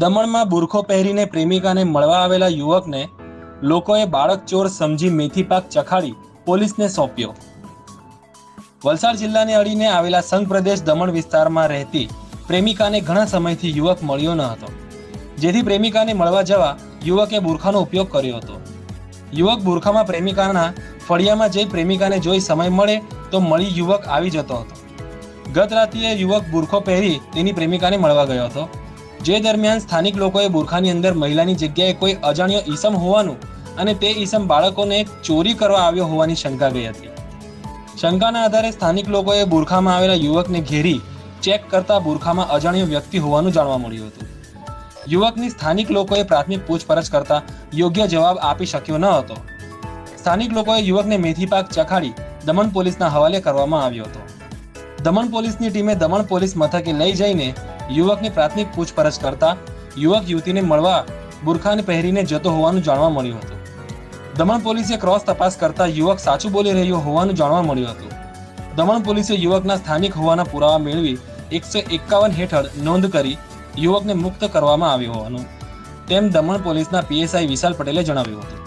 દમણમાં બુરખો પહેરીને પ્રેમિકાને મળવા આવેલા યુવકને લોકોએ બાળક ચોર સમજી મેથી પાક ચખાડી પોલીસને સોંપ્યો. વલસાડ જિલ્લાને અડીને આવેલા સંઘ પ્રદેશ દમણ વિસ્તારમાં રહેતી પ્રેમિકાને ઘણા સમયથી યુવક મળ્યો ન હતો. જેથી પ્રેમિકાને મળવા જવા યુવકે બુરખાનો ઉપયોગ કર્યો હતો. યુવક બુરખામાં પ્રેમિકાના ફળિયામાં જઈ પ્રેમિકાને જોઈ સમય મળે તો મળી યુવક આવી જતો હતો. ગત રાત્રિએ યુવક બુરખો પહેરી તેની પ્રેમિકાને મળવા ગયો હતો. જે દરમિયાન સ્થાનિક લોકોએ બુરખાની અંદર મહિલાની જગ્યાએ કોઈ અજાણ્યો ઈસમ હોવાનું અને તે ઈસમ બાળકોને ચોરી કરવા આવ્યો હોવાની શંકા ગઈ હતી. શંકાના આધારે સ્થાનિક લોકોએ બુરખામાં આવેલા યુવકને ઘેરી ચેક કરતા બુરખામાં અજાણ્યો વ્યક્તિ હોવાનું જાણવા મળ્યું હતું. યુવકની સ્થાનિક લોકોએ પ્રાથમિક પૂછપરછ કરતા યોગ્ય જવાબ આપી શક્યો ન હતો. સ્થાનિક લોકોએ યુવકને મેથી પાક ચખાડી દમણ પોલીસના હવાલે કરવામાં આવ્યો હતો. દમણ પોલીસની ટીમે દમણ પોલીસ મથકે લઈ જઈને યુવકની પ્રાથમિક પૂછપરછ કરતા યુવક યુવતીને મળવા બુરખાને પહેરીને જતો હોવાનું જાણવા મળ્યું હતું. દમણ પોલીસે ક્રોસ તપાસ કરતા યુવક સાચું બોલી રહ્યો હોવાનું જાણવા મળ્યું હતું. દમણ પોલીસે યુવકના સ્થાનિક હોવાના પુરાવા મેળવી એકસો એકાવન હેઠળ નોંધ કરી યુવકને મુક્ત કરવામાં આવ્યો હોવાનું તેમ દમણ પોલીસના પીએસઆઈ વિશાલ પટેલે જણાવ્યું હતું.